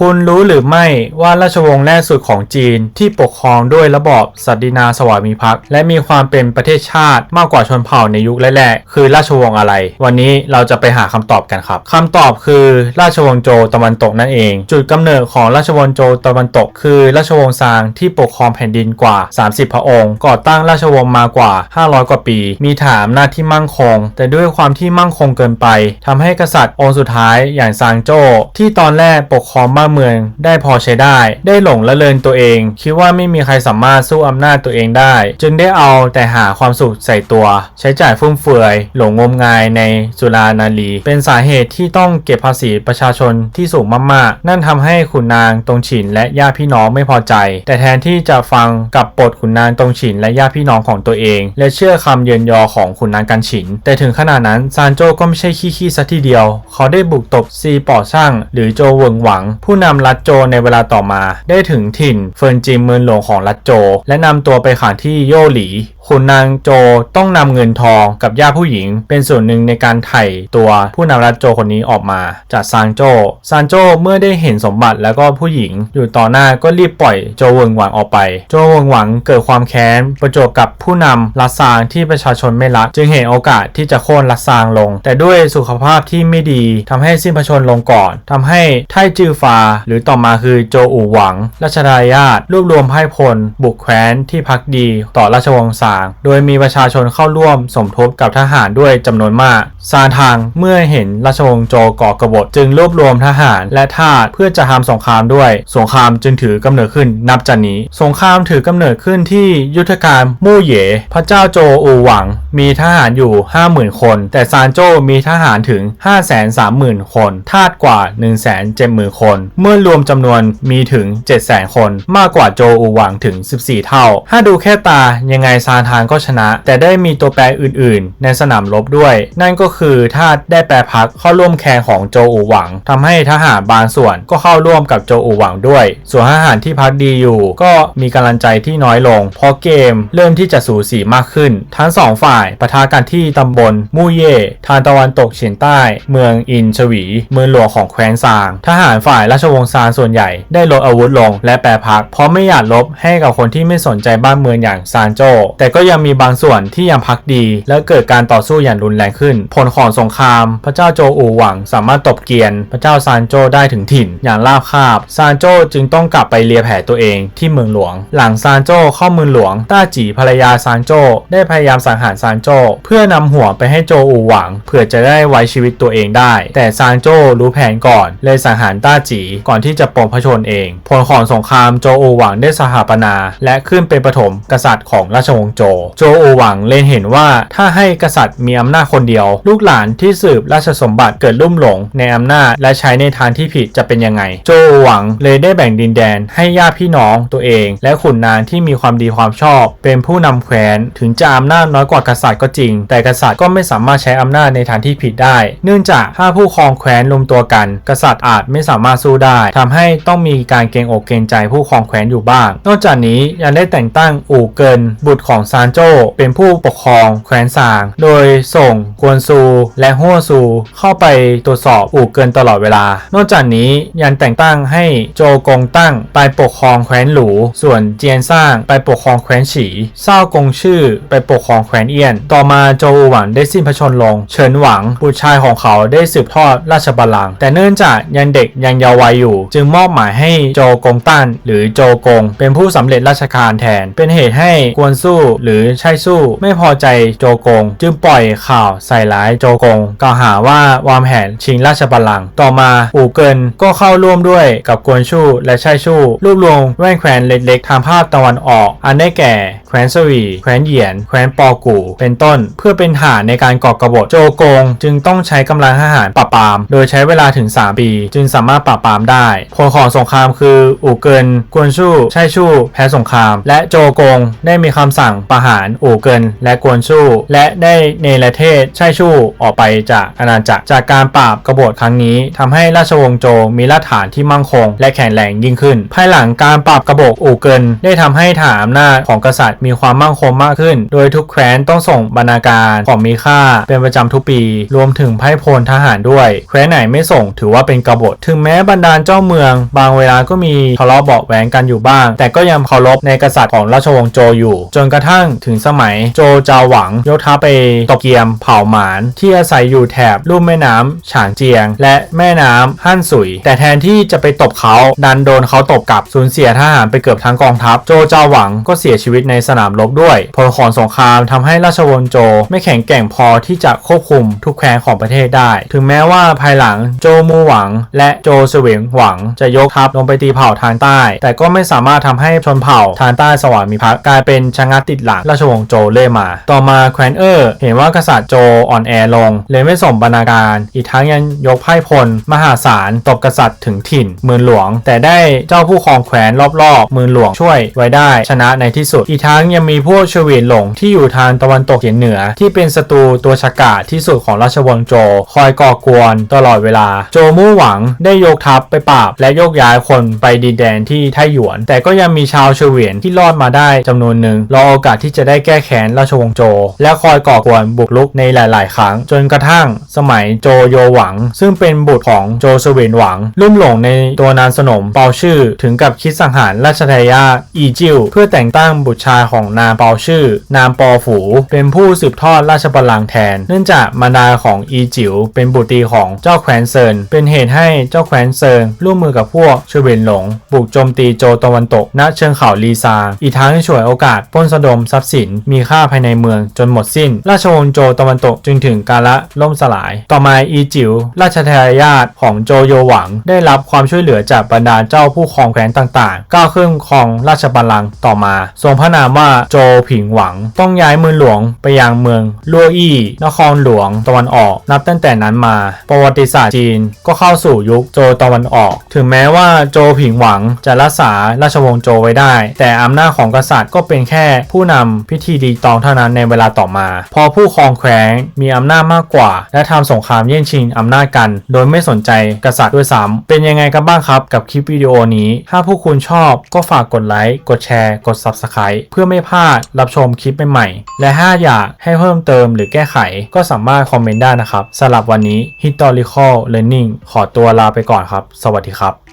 คุณรู้หรือไม่ว่าราชวงศ์แรกสุดของจีนที่ปกครองด้วยระบอบศักดินาสวามิภักดิ์และมีความเป็นประเทศชาติมากกว่าชนเผ่าในยุคแรกๆคือราชวงศ์อะไร วันนี้เราจะไปหาคำตอบกันครับคำตอบคือราชวงศ์โจตะวันตกนั่นเอง จุดกำเนิดของราชวงศ์โจตะวันตก คือราชวงศ์ซางที่ปกครองแผ่นดินกว่า 30 พระองค์ ก่อตั้งราชวงศ์มากว่า 500 กว่าปี มีฐานอำนาที่มั่งคง แต่ด้วยความที่มั่งคงเกินไปทำให้กษัตริย์องค์สุดท้ายอย่างซางโจ้ที่ตอนแรกปกครองบ้านเมืองได้พอใช้ได้ ได้หลงละเลงตัวเอง คิดว่าไม่มีใครสามารถสู้อำนาจตัวเองได้ จึงได้เอาแต่หาความสุขใส่ตัว ใช้จ่ายฟุ่มเฟือย หลงงมงายในสุรานารีเป็นสาเหตุที่ต้องเก็บภาษีประชาชนที่สูงมากๆ นั่นทำให้ขุนนางตรงฉินและญาติพี่น้องไม่พอใจ แต่แทนที่จะฟังกับปดขุนนางตรงฉินและญาติพี่น้องของตัวเอง และเชื่อคำเยินยอของขุนนางกันฉิน แต่ถึงขนาดนั้นซานโจก็ไม่ใช่ขี้ๆซะทีเดียว เขาได้บุกตบซีป่อช่างหรือโจเวิงหวัง ผูู้้นำรัดโจในเวลาต่อมา ได้ถึงถิ่นเฟินจิมเมืองหลวงของรัดโจ และนำตัวไปขังที่โยหลี ขุนนางโจต้องนำเงินทองกับญาติผู้หญิง เป็นส่วนหนึ่งในการไถ่ตัวผู้นำรัฐโจคนนี้ออกมาจากซางโจซานโจเมื่อได้เห็นสมบัติแล้วก็ผู้หญิงอยู่ต่อหน้าก็รีบปล่อยโจเวิงหวังออกไป โจเวิงหวังเกิดความแค้นประจวบกับผู้นำรัฐซางที่ประชาชนไม่รัก จึงเห็นโอกาสที่จะโค่นรัฐซางลง แต่ด้วยสุขภาพที่ไม่ดีทำให้สิ้นพระชนม์ลงก่อนทำให้ไทจือฟา หรือต่อมาคือโจอู่หวังราชดายาตรวบรวมไพ่พล บุกแคว้นที่พักดีต่อราชวงศ์ซางโดยมีประชาชนเข้าร่วมสมทบกับทหารด้วยจำนวนมาก ซานทางเมื่อเห็นราชวงศ์โจก่อกบฏจึงรวบรวมทหารและทาสเพื่อจะทำสงครามด้วย สงครามจึงถือกำเนิดขึ้นนับจากนี้ สงครามถือกำเนิดขึ้นที่ยุทธการมู่เหย พระเจ้าโจอูหวัง มีทหารอยู่ 50,000 คน แต่ซานโจมีทหารถึง 530,000 คน ทาสกว่า 170,000 คน เมื่อรวมจำนวนมีถึง 700,000 คน มากกว่าโจอูหวังถึง 14 เท่า ถ้าดูแค่ตายังไงซานทานก็ชนะ แต่ได้มีตัวแปรอื่น ๆ ในสนามรบด้วย นั่นก็คือทาสได้แปรพักเข้าร่วมแคร์ของโจอูหวังทำให้ทหารบางส่วนก็เข้าร่วมกับโจอูหวังด้วย ส่วนทหารที่พักดีอยู่ ก็มีกำลังใจที่น้อยลง เพราะเกมเริ่มที่จะสูสีมากขึ้น ทั้งสองฝ่ายปะทะกันที่ตำบลมู่เย่ทางตะวันตกเฉียงใต้ เมืองอินชวี เมืองหลวงของแคว้นซาง ทหารฝ่ายราชวงศ์ซางส่วนใหญ่ได้ลดอาวุธลงและแปรพัก เพราะไม่อยากลบให้กับคนที่ไม่สนใจบ้านเมืองอย่างซานโจแต่ก็ยังมีบางส่วนที่ยังพักดี และเกิดการต่อสู้อย่างรุนแรงขึ้น ผลของสงคราม พระเจ้าโจอูหวังสามารถตบเกียน พระเจ้าซานโจได้ถึงถิ่น อย่างราบคาบ ซานโจจึงต้องกลับไปเลียแผลตัวเองที่เมืองหลวง หลังซานโจเข้าเมืองหลวง ต้าจีภรรยาซานโจได้พยายามสังหารซานโจเพื่อนำหัวไปให้โจอูหวัง เพื่อจะได้ไว้ชีวิตตัวเองได้ แต่ซานโจรู้แผนก่อน เลยสังหารต้าจีก่อนที่จะปลงพระชนเอง ผลของสงครามโจอูหวังได้สถาปนา และขึ้นเป็นปฐมกษัตริย์ของราชวงศ์โจโจอูหวังเล็งเห็นว่าถ้าให้กษัตริย์มีอำนาจคนเดียว ลูกหลานที่สืบราชสมบัติเกิดลุ่มหลงในอำนาจและใช้ในทางที่ผิดจะเป็นยังไง โจอูหวังเลยได้แบ่งดินแดนให้ญาติพี่น้องตัวเอง และขุนนางที่มีความดีความชอบ เป็นผู้นำแคว้นถึงจะอำนาจน้อยกว่ากษัตริย์ก็จริง แต่กษัตริย์ก็ไม่สามารถใช้อำนาจในทางที่ผิดได้ เนื่องจากถ้าผู้ครองแคว้นรวมตัวกัน กษัตริย์อาจไม่สามารถสู้ได้ทำให้ต้องมีการเกรงอกเกรงใจผู้ครองแคว้นอยู่บ้าง นอกจากนี้ยังได้แต่งตั้งอู่เกินบุตรของซานโจเป็นผู้ปกครองแคว้นซาง โดยส่งกวนซูและฮั่วซูเข้าไปตรวจสอบอู่เกินตลอดเวลา นอกจากนี้ยังแต่งตั้งให้โจกงตั้งไปปกครองแคว้นหลู ส่วนเจียนซ่างไปปกครองแคว้นฉีเศร้ากงชื่อไปปกครองแคว้นเอียน ต่อมาโจอูหวังได้สิ้นพระชนม์ลง เฉินหวังบุตรชายของเขาได้สืบทอดราชบัลลังก์แต่เนื่องจากยังเด็กยังเยาว์วัยอยู่ จึงมอบหมายให้โจกงตั้นหรือโจกง เป็นผู้สำเร็จราชการแทน เป็นเหตุให้กวนสู้หรือใช่สู้ไม่พอใจโจกง จึงปล่อยข่าวใส่ร้ายโจกง กล่าวหาว่าวางแผนชิงราชบัลลังก์ต่อมาอู่เกินก็เข้าร่วมด้วยกับกวนชู่และใช่ชู่รวบรวมแว่นแคว้นเล็กๆทางภาคตะวันออก อันได้แก่แคว้นสวี แคว้นเหยียน แคว้นปอกูเป็นต้น เพื่อเป็นฐานในการก่อกบฏโจโกง จึงต้องใช้กำลังทหารปราบปราม โดยใช้เวลาถึง 3 ปี จึงสามารถปราบปรามได้ผลของสงครามคืออู่เกิน กวนชู่ใช่ชู่แพ้สงคราม และโจโกงได้มีคำสั่งประหารอู่เกิน และกวนสู้และได้เนรเทศใช่ชู่ออกไปจากอาณาจักรจากการปราบกบฏครั้งนี้ทำให้ราชวงศ์โจวมีรากฐานที่มั่งคง และแข็งแรงยิ่งขึ้น ภายหลังการปราบกบฏอู่เกิน ได้ทำให้ฐานอำนาจของกษัตริย์มีความมั่งคงมากขึ้น โดยทุกแคว้นต้องส่งบรรณาการของมีค่าเป็นประจำทุกปี รวมถึงไพ่พลทหารด้วย แคว้นไหนไม่ส่งถือว่าเป็นกบฏ ถึงแม้บรรดาเจ้าเมือง บางเวลาก็มีทะเลาะเบาะแหวงกันอยู่บ้าง แต่ก็ยังเคารพในกษัตริย์ของราชวงศ์โจอยู่ จนกระทั่งถึงสมัยโจจาหวัง ยกทัพไปตบเกียมเผ่าหมาน ที่อาศัยอยู่แถบลุ่มแม่น้ำฉางเจียง และแม่น้ำฮั่นสุย แต่แทนที่จะไปตบเขาดันโดนเขาตบกลับสูญเสียทหารไปเกือบทั้งกองทัพ โจจาหวังก็เสียชีวิตในสนามรบด้วยผลของสงครามทำให้ราชวงศ์โจไม่แข็งแกร่งพอที่จะควบคุมทุกแคว้นของประเทศได้ ถึงแม้ว่าภายหลังโจมูหวัง และโจเสวงหวังจะยกทัพลงไปตีเผ่าทางใต้ แต่ก็ไม่สามารถทำให้ชนเผ่าทางใต้สวามิภักดิ์กลายเป็นชะงักติดหลังราชวงศ์โจเล่ยมา ต่อมาแคว้นเออร์เห็นว่ากษัตริย์โจอ่อนแอลง เลยไม่ส่งบรรณาการ อีกทั้งยังยกไพ่พล มหาศาลตบกษัตริย์ถึงถิ่นเมืองหลวง แต่ได้เจ้าผู้ครองแคว้นรอบๆเมืองหลวงช่วยไว้ได้ชนะในที่สุด อีกทั้งยังมีพวกเฉวียนหลงที่อยู่ทางตะวันตกเฉียงเหนือ ที่เป็นศัตรูตัวฉกาจที่สุดของราชวงศ์โจ คอยก่อกวนตลอดเวลา โจมู่หวังได้ยกทัพไปปราบ และโยกย้ายคนไปดินแดนที่ไทหยวน แต่ก็ยังมีชาวเฉวียนที่รอดมาได้จำนวนหนึ่งรอโอกาสที่จะได้แก้แค้นราชวงศ์โจ และคอยก่อกวนบุกรุกในหลาย ๆ ครั้ง จนกระทั่งสมัยโจโยหวัง ซึ่งเป็นบุตรของโจเสวียนหวัง ลุ่มหลงในตัวนางสนมเปาชื่อ ถึงกับคิดสังหารราชทายาทอีจิวเพื่อแต่งตั้งบุตรชายของนางเปาชื่อ นามปอฝู เป็นผู้สืบทอดราชบัลลังก์แทน เนื่องจากมารดาของอีจิวเป็นบุตรีของเจ้าแคว้นเซินเป็นเหตุให้เจ้าแคว้นเซินร่วมมือกับพวกเวียนหลง บุกโจมตีโจตะวันตกณเชิงเขาลีซาอีกทั้งฉวยโอกาสปล้นสะดมทรัพย์สินมีค่าภายในเมืองจนหมดสิ้น ราชวงศ์โจตะวันตกจึงถึงกาละล่มสลาย ต่อมาอีจิวราชทายาทของโจโยหวัง ได้รับความช่วยเหลือจากบรรดาเจ้าผู้ครองแคว้นต่างๆก้าวขึ้นครองราชบัลลังก์ต่อมา ทรงพระนามว่าโจผิงหวัง ต้องย้ายเมืองหลวงไปยังเมืองลัวอี้นครหลวงตะวันออก นับตั้งแต่นั้นมา ประวัติศาสตร์จีนก็เข้าสู่ยุคโจตะวันออก ถึงแม้ว่าโจผิงหวังจะรักษาราชวงศ์โจไว้ได้ แต่อำนาจของกษัตริย์ก็เป็นแค่ผู้นำพิธีดีตองเท่านั้นในเวลาต่อมา พอผู้ครองแคว้นมีอำนาจมากกว่า และทำสงครามแย่งชิงอำนาจกัน โดยไม่สนใจกษัตริย์ด้วยซ้ำเป็นยังไงกันบ้างครับกับคลิปวิดีโอนี้ ถ้าผู้คุณชอบก็ฝากกดไลค์ กดแชร์ กด Subscribe เพื่อไม่พลาดรับชมคลิปใหม่ๆ และถ้าอยากให้เพิ่มเติมหรือแก้ไขก็สามารถคอมเมนต์ได้นะครับสำหรับวันนี้ Historical Learning ขอตัวลาไปก่อนครับ สวัสดีครับ